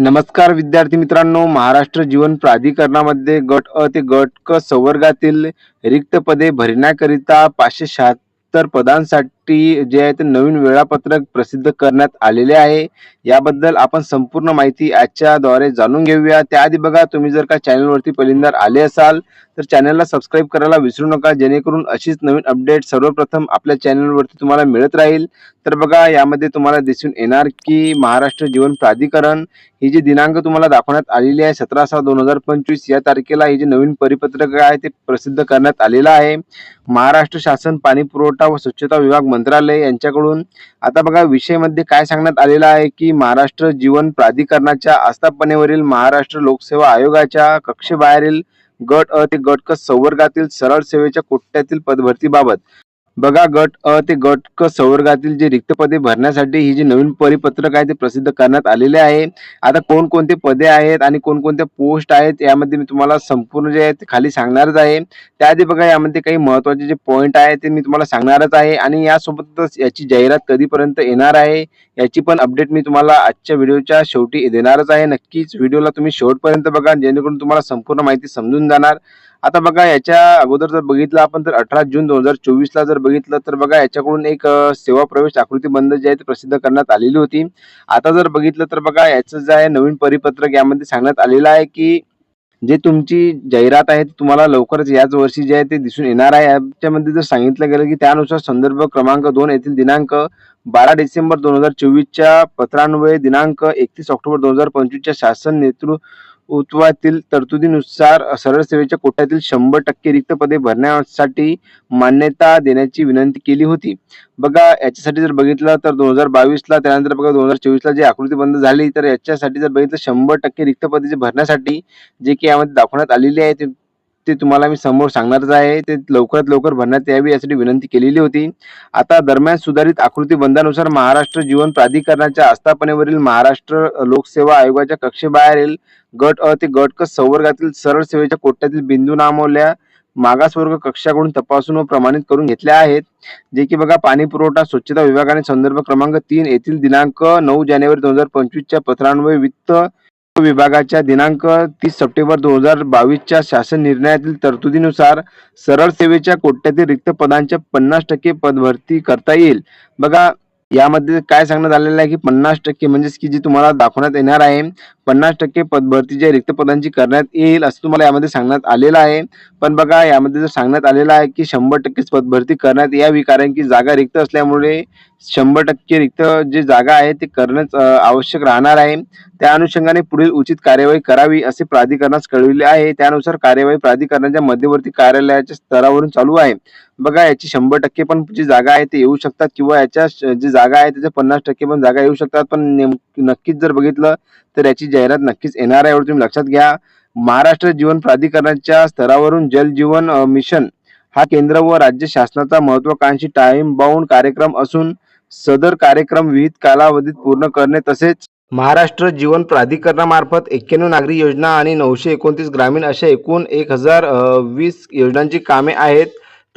नमस्कार विद्यार्थी मित्रांनो महाराष्ट्र जीवन प्राधिकरणामध्ये गट अ ते गट क संवर्गातील रिक्त पदे भरण्याकरिता पाचशे शहात्तर पदांसाठी जे आहे ते नवीन वेळापत्रक प्रसिद्ध करण्यात आलेले आहे. याबद्दल आपण संपूर्ण माहिती आजच्याद्वारे जाणून घेऊया. त्याआधी बघा तुम्ही जर का चॅनलवरती पहिल्यांदा आले असाल तर चॅनलला सबस्क्राईब करायला विसरू नका. जेणेकरून अशीच नवीन अपडेट सर्वप्रथम आपल्या चॅनलवरती तुम्हाला मिळत राहील. तर बघा यामध्ये तुम्हाला दिसून येणार की महाराष्ट्र जीवन प्राधिकरण ही जी दिनांक तुम्हाला दाखवण्यात आलेली आहे सतरा सहा दोन हजार पंचवीस या तारखेला हे जे नवीन परिपत्रक आहे ते प्रसिद्ध करण्यात आलेलं आहे. महाराष्ट्र शासन पाणी पुरवठा व स्वच्छता विभाग मंत्रालय यांच्याकडून. आता बघा विषयमध्ये काय सांगण्यात आलेलं आहे की महाराष्ट्र जीवन प्राधिकरणाच्या आस्थापनेवरील महाराष्ट्र लोकसेवा आयोगाच्या कक्षेबाहेरील गट अ ते गट क संवर्गातील सरळ सेवेच्या कोट्यातील पदभरतीबाबत बघा गट अ ते गट क संवर्गातील जे रिक्त पदे भरण्यासाठी ही जी नवीन परिपत्रक आहे ते प्रसिद्ध करण्यात आलेले आहे. आता कोणकोणते पदे आहेत आणि कोणकोणत्या पोस्ट आहेत यामध्ये मी तुम्हाला संपूर्ण जे आहे ते खाली सांगणारच आहे. त्याआधी बघा यामध्ये काही महत्त्वाचे जे पॉईंट आहे ते मी तुम्हाला सांगणारच आहे आणि यासोबतच याची जाहिरात कधीपर्यंत येणार आहे याची पण अपडेट मी तुम्हाला आजच्या व्हिडिओच्या शेवटी देणारच आहे. नक्कीच व्हिडिओला तुम्ही शेवटपर्यंत बघा जेणेकरून तुम्हाला संपूर्ण माहिती समजून जाणार. आता बघा याच्या अगोदर जर बघितलं आपण तर अठरा जून दोन हजार चोवीस ला जर बघितलं तर बघा याच्याकडून एक सेवा प्रवेश आकृती बंद जे आहे ते प्रसिद्ध करण्यात आलेली होती. आता जर बघितलं तर बघा याचं जे आहे नवीन परिपत्रक यामध्ये सांगण्यात आलेलं आहे की जे तुमची जाहिरात आहे ती तुम्हाला लवकरच याच वर्षी जे आहे ते दिसून येणार आहे. याच्यामध्ये जर सांगितलं गेलं की त्यानुसार संदर्भ क्रमांक दोन येथील दिनांक बारा डिसेंबर दोन हजार चोवीसच्या पत्रान्वये दिनांक एकतीस ऑक्टोबर दोन हजार पंचवीसच्या शासन नेतृत्वातील तरतुदीनुसार सरळ सेवेच्या कोट्यातील शंभर टक्के रिक्त पदे भरण्यासाठी मान्यता देण्याची विनंती केली होती. बघा याच्यासाठी जर बघितलं तर दोन हजार बावीसला त्यानंतर बघा दोन हजार चोवीसला जी आकृती बंद झाली तर याच्यासाठी जर बघितलं शंभर टक्के रिक्त पदे जे भरण्यासाठी जे की यामध्ये दाखवण्यात आलेली आहे ते ते तुम्हाला मी समोर सांगणारच आहे. ते लवकरात लवकर भरण्यात यावी यासाठी विनंती केलेली होती. आता दरम्यान सुधारित आकृती बंधानुसार महाराष्ट्र जीवन प्राधिकरणाच्या आस्थापनेवरील महाराष्ट्र लोकसेवा आयोगाच्या कक्षेबाहेरील गट अ ते गट क संवर्गातील सरळ सेवेच्या कोट्यातील बिंदू नामवल्या मागासवर्ग कक्षाकडून तपासून व प्रमाणित करून घेतल्या आहेत. जे की बघा पाणी पुरवठा स्वच्छता विभागाने संदर्भ क्रमांक तीन येथील दिनांक नऊ जानेवारी दोन हजार पंचवीसच्या पत्रान्वये वित्त विभागाच्या दिनांक तीस सप्टेंबर दोन हजार बावीसच्या शासन निर्णयातील तरतुदीनुसार सरळ सेवेच्या कोट्यातील रिक्त पदांच्या पन्नास टक्के पदभरती करता येईल. बघा यामध्ये काय सांगण्यात आलेलं आहे की पन्नास टक्के म्हणजेच की जी तुम्हाला दाखवण्यात येणार आहे पन्नास टक्के पदभरती जे रिक्त पदांची करण्यात येईल असं तुम्हाला यामध्ये सांगण्यात आलेलं आहे. पण बघा यामध्ये जर सांगण्यात आलेलं आहे की शंभर टक्केच पदभरती करण्यात यावी कारण की जागा रिक्त असल्यामुळे शंभर टक्के रिक्त जे जागा आहे ते करणंच आवश्यक राहणार आहे. त्या अनुषंगाने पुढील उचित कार्यवाही करावी असे प्राधिकरणास कळविले आहे. त्यानुसार कार्यवाही प्राधिकरणाच्या मध्यवर्ती कार्यालयाच्या स्तरावरून चालू आहे. बघा याची शंभर टक्के पण जी जागा आहे ते येऊ शकतात किंवा याच्या जी जागा आहे त्याच्या पन्नास टक्के पण जागा येऊ शकतात. पण नेम नक्कीच जर बघितलं तर याची जाहिरात नक्कीच येणार आहे तुम्ही लक्षात घ्या. महाराष्ट्र जीवन प्राधिकरणाच्या स्तरावरून जल जीवन मिशन हा केंद्र व राज्य शासनाचा महत्वाकांक्षी टाइम बाउंड कार्यक्रम असून सदर कार्यक्रम विविध कालावधीत पूर्ण करणे तसेच महाराष्ट्र जीवन प्राधिकरणामार्फत एक्क्याण्णव नागरी योजना आणि नऊशे एकोणतीस ग्रामीण अशा एकूण एक हजार वीस योजनांची कामे आहेत.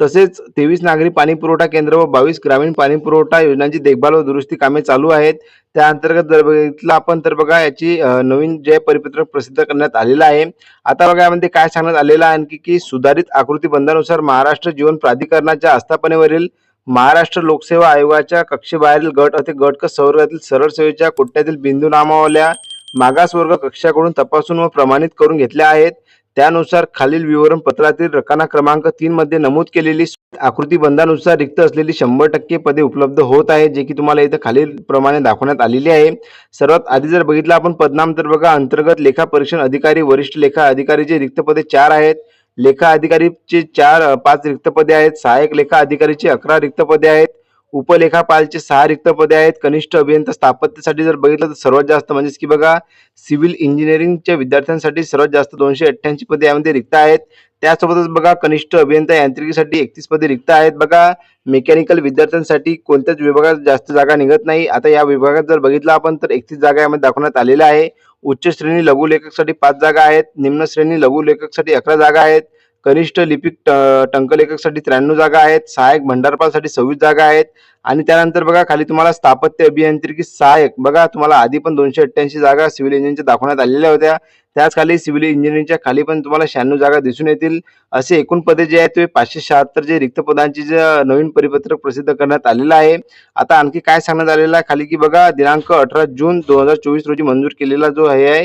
तसेच तेवीस नागरी पाणी पुरवठा केंद्र व बावीस ग्रामीण पाणी पुरवठा योजनांची देखभाल व दुरुस्ती कामे चालू आहेत. त्या अंतर्गत जर बघितलं आपण तर बघा याची नवीन जे परिपत्रक प्रसिद्ध करण्यात आलेलं आहे. आता बघा यामध्ये काय सांगण्यात आलेलं आहे? आणखी की सुधारित आकृती बंधानुसार महाराष्ट्र जीवन प्राधिकरणाच्या आस्थापनेवरील महाराष्ट्र लोकसेवा आयोगाच्या कक्षेबाहेरील गट असे गट क संवर्गातील सरळ सेवेच्या कोट्यातील बिंदू नामावल्या मागासवर्ग कक्षाकडून तपासून व प्रमाणित करून घेतल्या आहेत. त्यानुसार खालील विवरण पत्रातील रकाना क्रमांक तीन मध्ये नमूद केलेली आकृती बंधानुसार रिक्त असलेली शंभर टक्के पदे उपलब्ध होत आहे जे की तुम्हाला इथं खालील प्रमाणे दाखवण्यात आलेली आहे. सर्वात आधी जर बघितलं आपण पदनाम तर बघा अंतर्गत लेखा परीक्षण अधिकारी वरिष्ठ लेखा अधिकारीचे रिक्त पदे चार आहेत लेखा अधिकारीचे चार पाच रिक्त पदे आहेत सहाय्यक लेखा अधिकारीचे अकरा रिक्त पदे आहेत. उपलेखापालचे सहा रिक्त पदे आहेत. कनिष्ठ अभियंता स्थापत्यासाठी जर बघितलं तर सर्वात जास्त म्हणजेच की बघा सिव्हिल इंजिनिअरिंगच्या विद्यार्थ्यांसाठी सर्वात जास्त दोनशे अठ्ठ्याऐंशी पदे यामध्ये रिक्त आहेत. त्यासोबतच बघा कनिष्ठ अभियंता यांत्रिकीसाठी एकतीस पदे रिक्त आहेत. बघा मेकॅनिकल विद्यार्थ्यांसाठी कोणत्याच विभागात जास्त जागा निघत नाही. आता या विभागात जर बघितलं आपण तर एकतीस जागा यामध्ये दाखवण्यात आलेल्या आहे. उच्च श्रेणी लघु लेखकसाठी पाच जागा आहेत. निम्न श्रेणी लघु लेखकसाठी अकरा जागा आहेत. कनिष्ठ लिपिक ट- टंकलेखकसाठी त्र्याण्णव जागा आहेत सहाय्यक भंडारपालसाठी सव्वीस जागा आहेत आणि त्यानंतर बघा खाली तुम्हाला स्थापत्य अभियांत्रिकी सहाय्यक बघा तुम्हाला आधी पण दोनशे अठ्ठ्याऐंशी जागा सिव्हिल इंजिनिअरच्या दाखवण्यात आलेल्या होत्या. त्याच खाली सिव्हिल इंजिनिअरिंगच्या खाली पण तुम्हाला शहाण्णव जागा दिसून येतील. असे एकूण पदे जे आहेत ते पाचशे शहात्तर जे रिक्त पदांची जे नवीन परिपत्रक प्रसिद्ध करण्यात आलेलं आहे. आता आणखी काय सांगण्यात आलेलं आहे? खाली की बघा दिनांक अठरा जून दोन हजार चोवीस रोजी मंजूर केलेला जो हे आहे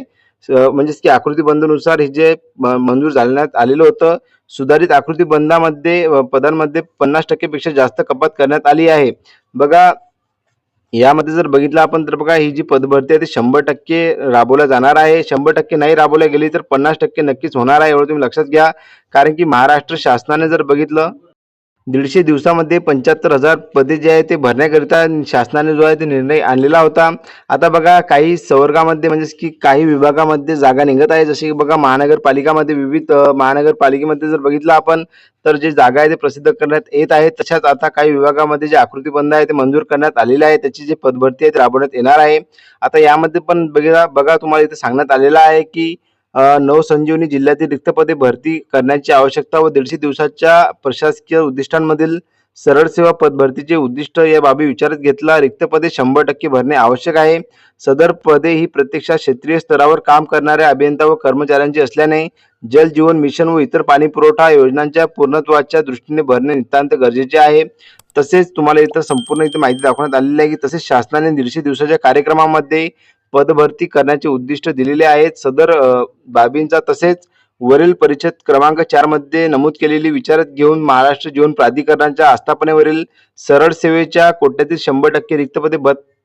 म्हणजेच की आकृतीबंधनुसार हे जे म- मंजूर झालण्यात आलेलं होतं सुधारित आकृतीबंधामध्ये पदांमध्ये पन्नास टक्केपेक्षा जास्त कपात करण्यात आली आहे. बघा यामध्ये जर बघितलं आपण तर बघा ही जी पदभरती आहे ती शंभर टक्के राबवल्या जाणार आहे. शंभर टक्के नाही राबवल्या गेली तर पन्नास टक्के नक्कीच होणार आहे एवढं तुम्ही लक्षात घ्या. कारण की महाराष्ट्र शासनाने जर बघितलं दीडशे दिवसामध्ये पंच्याहत्तर हजार पदे जे आहे ते भरण्याकरिता शासनाने जो आहे ते निर्णय आणलेला होता. आता बघा काही संवर्गामध्ये म्हणजेच की काही विभागामध्ये जागा निघत आहे. जसे की बघा महानगरपालिकामध्ये विविध महानगरपालिकेमध्ये जर बघितलं आपण तर जे जागा आहे ते प्रसिद्ध करण्यात येत आहे. तशाच आता काही विभागामध्ये जे आकृतीबंध आहे ते मंजूर करण्यात आलेले आहे. त्याची जी पदभरती आहे ती राबवण्यात येणार आहे. आता यामध्ये पण बघा बघा तुम्हाला इथे सांगण्यात आलेलं आहे की नवसंजीवनी जिल्ह्यातील रिक्त पदे भरती करण्याची आवश्यकता व दीडशे दिवसाच्या प्रशासकीय उद्दिष्टांमधील सरळ सेवा पदभरतीचे उद्दिष्ट या बाबी विचारात घेतला. रिक्त पदे शंभर टक्के भरणे आवश्यक आहे. सदर पदे ही प्रत्यक्षात क्षेत्रीय स्तरावर काम करणाऱ्या अभियंता व कर्मचाऱ्यांची असल्याने जल जीवन मिशन व इतर पाणी पुरवठा योजनांच्या पूर्णत्वाच्या दृष्टीने भरणे नितांत गरजेचे आहे. तसेच तुम्हाला इथं संपूर्ण इथे माहिती दाखवण्यात आलेली आहे की तसेच शासनाने दीडशे दिवसाच्या कार्यक्रमामध्ये पदभरती करण्याचे उद्दिष्ट दिलेले आहेत. सदर बाबींचा तसेच वरील परिच्छेद क्रमांक चारमध्ये नमूद केलेली विचारात घेऊन महाराष्ट्र जीवन प्राधिकरणाच्या आस्थापनेवरील सरळ सेवेच्या कोट्यातील शंभर टक्के रिक्त पदे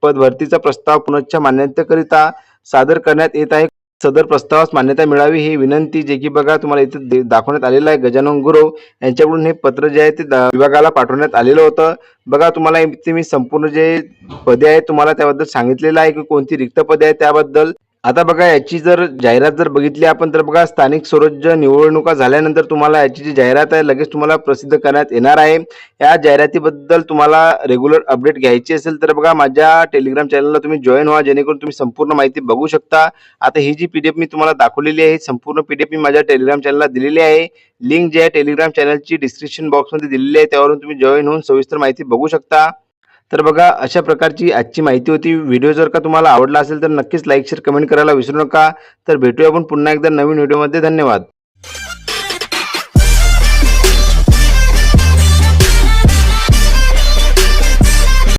पदभरतीचा प्रस्ताव पुनश्च मान्यतेकरिता सादर करण्यात येत आहे. सदर प्रस्तावास मान्यता मिळावी ही विनंती जे की बघा तुम्हाला इथे दाखवण्यात आलेलं आहे. गजानन गुरव यांच्याकडून हे पत्र जे आहे ते विभागाला पाठवण्यात आलेलं होतं. बघा तुम्हाला इथे मी संपूर्ण जे पदे आहेत तुम्हाला त्याबद्दल सांगितलेलं आहे की कोणती रिक्त पदे आहेत त्याबद्दल. आता बघा याची जर जाहिरात जर बघितली आपण तर बघा स्थानिक स्वराज्य निवडणुका झाल्यानंतर तुम्हाला याची जी जाहिरात आहे लगेच तुम्हाला प्रसिद्ध करण्यात येणार आहे. या जाहिरातीबद्दल तुम्हाला रेग्युलर अपडेट घ्यायची असेल तर बघा माझ्या टेलिग्राम चॅनलला तुम्ही जॉईन व्हा जेणेकरून तुम्ही संपूर्ण माहिती बघू शकता. आता ही जी पीडीएफ मी तुम्हाला दाखवलेली आहे संपूर्ण पीडीएफ मी माझ्या टेलिग्राम चॅनलला दिलेली आहे. लिंक जी आहे टेलिग्राम चॅनलची डिस्क्रिप्शन बॉक्समध्ये दिलेली आहे त्यावरून तुम्ही जॉईन होऊन सविस्तर माहिती बघू शकता. तर बघा अशा प्रकारची आजची माहिती होती. व्हिडिओ जर का तुम्हाला आवडला असेल तर नक्कीच लाईक शेअर कमेंट करायला विसरू नका. तर भेटूया आपण पुन्हा एकदा नवीन व्हिडिओमध्ये धन्यवाद.